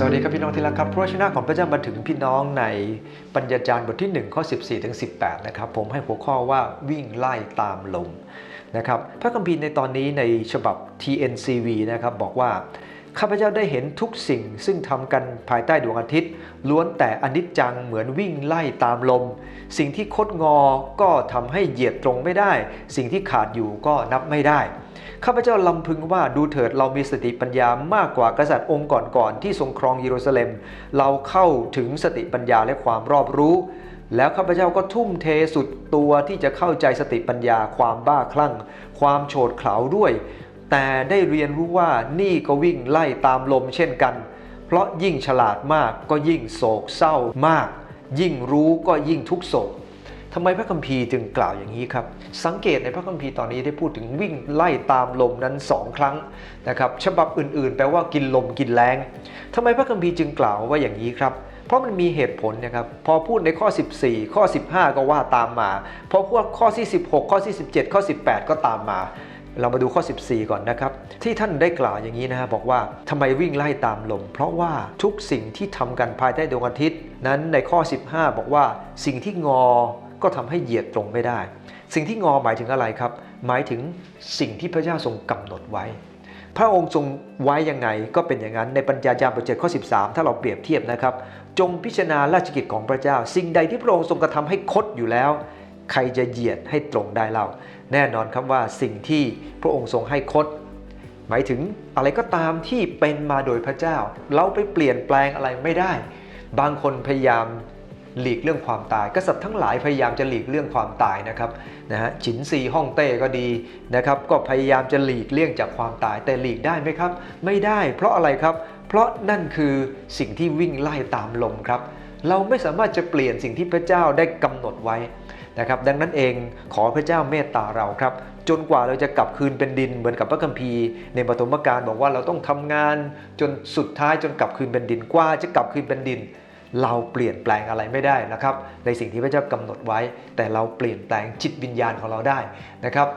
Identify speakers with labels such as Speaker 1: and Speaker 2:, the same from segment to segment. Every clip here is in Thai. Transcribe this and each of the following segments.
Speaker 1: สวัสดีครับพี่น้องที่รักครับพระชนะของพระเจ้ามาถึงพี่น้องในปัญญาจารย์บทที่ 1 ข้อ 14ถึง18 นะครับผมให้หัวข้อว่าวิ่งไล่ตามลมนะครับพระคัมภีร์ในตอนนี้ในฉบับ TNCV นะครับบอกว่า ข้าพเจ้าได้เห็นทุกสิ่งซึ่งทำกันภายใต้ดวงอาทิตย์ ล้วนแต่อนิจจังเหมือนวิ่งไล่ตามลม สิ่งที่คดงอก็ทำให้เหยียดตรงไม่ได้ สิ่งที่ขาดอยู่ก็นับไม่ได้ข้าพเจ้าลำพึงว่าดูเถิดเรามีสติปัญญามากกว่ากษัตริย์องค์ก่อนๆที่ทรงครองเยรูซาเล็ม เราเข้าถึงสติปัญญาและความรอบรู้ แล้วข้าพเจ้าก็ทุ่มเทสุดตัวที่จะเข้าใจสติปัญญาความบ้าคลั่ง ความโฉดเขลาด้วย แต่ได้เรียนรู้ว่านี่ก็วิ่งไล่ตามลมเช่นกัน เพราะยิ่งฉลาดมากก็ยิ่งโศกเศร้ามาก ยิ่งรู้ก็ยิ่งทุกโศกทำไมพระคัมภีร์จึงกล่าวอย่างนี้ครับ สังเกตในพระคัมภีร์ตอนนี้ได้พูดถึงวิ่งไล่ตามลมนั้นสองครั้งนะครับฉบับอื่นๆ แปลว่ากินลมกินแรงทำไมพระคัมภีร์จึงกล่าวว่าอย่างนี้ครับเพราะมันมีเหตุผลนะครับพอพูดในข้อ 14 ข้อ 15 ก็ว่าตามมา พอพูดข้อที่ 16 ข้อที่ 17 ข้อ 18 ก็ตามมา เรามาดูข้อ 14 ก่อนนะครับ ที่ท่านได้กล่าวอย่างนี้นะฮะบอกว่าทำไมวิ่งไล่ตามลม เพราะว่าทุกสิ่งที่ทำกันภายใต้ดวงอาทิตย์ นั้นในข้อ 15 บอกว่า สิ่งที่งอก็ทำให้เหยียดตรงไม่ได้ สิ่งที่งอหมายถึงอะไรครับ หมายถึงสิ่งที่พระเจ้าทรงกำหนดไว้ พระองค์ทรงไว้ยังไงก็เป็นอย่างนั้นในปัญญาจารย์บทเจ็ดข้อ 13 ถ้าเราเปรียบเทียบนะครับ จงพิจารณาราชกิจของพระเจ้า สิ่งใดที่พระองค์ทรงกระทำให้คดอยู่แล้ว ใครจะเหยียดให้ตรงได้เล่า แน่นอนครับว่าสิ่งที่พระองค์ทรงให้คดหมายถึงอะไรก็ตามที่เป็นมาโดยพระเจ้า เราไปเปลี่ยนแปลงอะไรไม่ได้ บางคนพยายามหลีกเรื่องความตาย กษัตริย์ทั้งหลายพยายามจะหลีกเรื่องความตายนะครับนะฮะฉินซีฮ่องเต้ก็ดีนะครับก็พยายามจะหลีกเลี่ยงจากความตายแต่หลีกได้ไหมครับ ไม่ได้เพราะอะไรครับ เพราะนั่นคือสิ่งที่วิ่งไล่ตามลมครับ เราไม่สามารถจะเปลี่ยนสิ่งที่พระเจ้าได้กำหนดไว้ นะครับดังนั้นเองขอพระเจ้าเมตตาเราครับ จนกว่าเราจะกลับคืนเป็นดินเหมือนกับพระคัมภีร์ในปฐมกาลบอกว่าเราต้องทำงานจนสุดท้ายจนกลับคืนเป็นดินกว่าจะกลับคืนเป็นดิน เราเปลี่ยนแปลงอะไรไม่ได้นะครับ ในสิ่งที่พระเจ้ากำหนดไว้ แต่เราเปลี่ยนแปลงจิตวิญญาณของเราได้นะครับ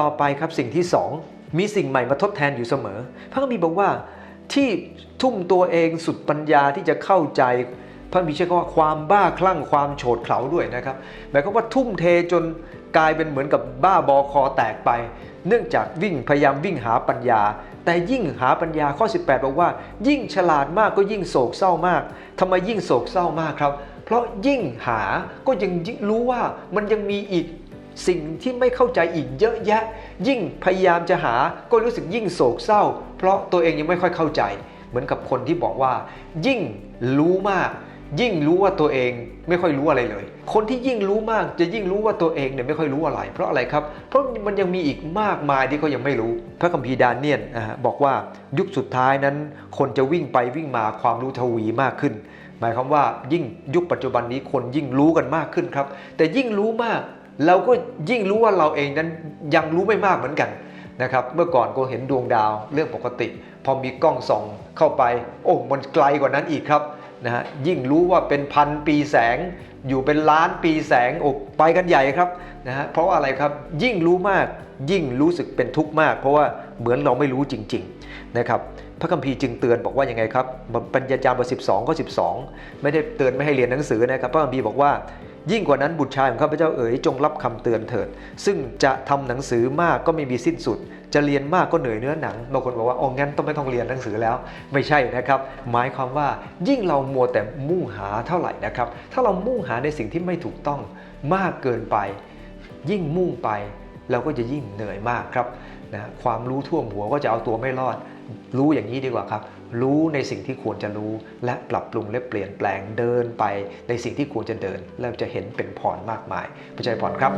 Speaker 1: ต่อไปครับสิ่งที่สองมีสิ่งใหม่มาทดแทนอยู่เสมอ พระคัมภีร์บอกว่าที่ทุ่มตัวเองสุดปัญญาที่จะเข้าใจ พระมีใช้คำว่าความบ้าคลั่งความโฉดเขลาด้วยนะครับหมายความว่าทุ่มเทจนกลายเป็นเหมือนกับบ้าบอคอแตกไป เนื่องจากวิ่งพยายามวิ่งหาปัญญา แต่ยิ่งหาปัญญาข้อ 18 บอกว่า ยิ่งฉลาดมากก็ยิ่งโศกเศร้ามากทำไมยิ่งโศกเศร้ามากครับ เพราะยิ่งหาก็ยังรู้ว่ามันยังมีอีกสิ่งที่ไม่เข้าใจอีกเยอะแยะ ยิ่งพยายามจะหาก็รู้สึกยิ่งโศกเศร้า เพราะตัวเองยังไม่ค่อยเข้าใจ เหมือนกับคนที่บอกว่า ยิ่งรู้มาก ยิ่งรู้ว่าตัวเองไม่ค่อยรู้อะไรเลย คนที่ยิ่งรู้มากจะยิ่งรู้ว่าตัวเองเนี่ยไม่ค่อยรู้อะไร เพราะอะไรครับ เพราะมันยังมีอีกมากมายที่เขายังไม่รู้ พระคัมภีร์ดานเนียนอ่าบอกว่ายุคสุดท้ายนั้น คนจะวิ่งไปวิ่งมาความรู้ทวีมากขึ้น หมายความว่ายิ่งยุคปัจจุบันนี้คนยิ่งรู้กันมากขึ้นครับ แต่ยิ่งรู้มากเราก็ยิ่งรู้ว่าเราเองนั้นยังรู้ไม่มากเหมือนกันนะครับ เมื่อก่อนก็เห็นดวงดาวเรื่องปกติ พอมีกล้องส่องเข้าไป โอ้มันไกลกว่านั้นอีกครับ นะฮะยิ่งรู้ว่าเป็นพันปีแสง อยู่เป็นล้านปีแสงอ้ไปกันใหญ่ครับนะฮะเพราะว่าอะไรครับยิ่งรู้มากยิ่งรู้สึกเป็นทุกข์มาก เพราะว่าเหมือนเราไม่รู้จริงๆนะครับพระคัมภีร์จึงเตือนบอกว่ายังไงครับปัญญาจารย์บท12ข้อ12ไม่ได้เตือนไม่ให้เรียนหนังสือนะครับพระคัมภีร์บอกว่ายิ่งกว่านั้นบุตรชายของข้าพเจ้าเอ๋ยจงรับคำเตือนเถิด ซึ่งจะทำหนังสือมากก็ไม่มีสิ้นสุด จะเรียนมากก็เหนื่อยเนื้อหนังบางคนบอกว่าโอ้งั้นต้องไม่ต้องเรียนหนังสือแล้ว ไม่ใช่นะครับ หมายความว่ายิ่งเรามัวแต่มุ่งหาเท่าไหร่นะครับ ถ้าเรามุ่งหาในสิ่งที่ไม่ถูกต้องมากเกินไป ยิ่งมุ่งไปเราก็จะยิ่งเหนื่อยมากครับนะความรู้ท่วมหัวก็จะเอาตัวไม่รอด รู้อย่างนี้ดีกว่าครับ รู้ในสิ่งที่ควรจะรู้ และปรับปรุงและเปลี่ยนแปลงเดินไปในสิ่งที่ควรจะเดิน แล้วจะเห็นเป็นพรมากมายพระเจ้าพรครับ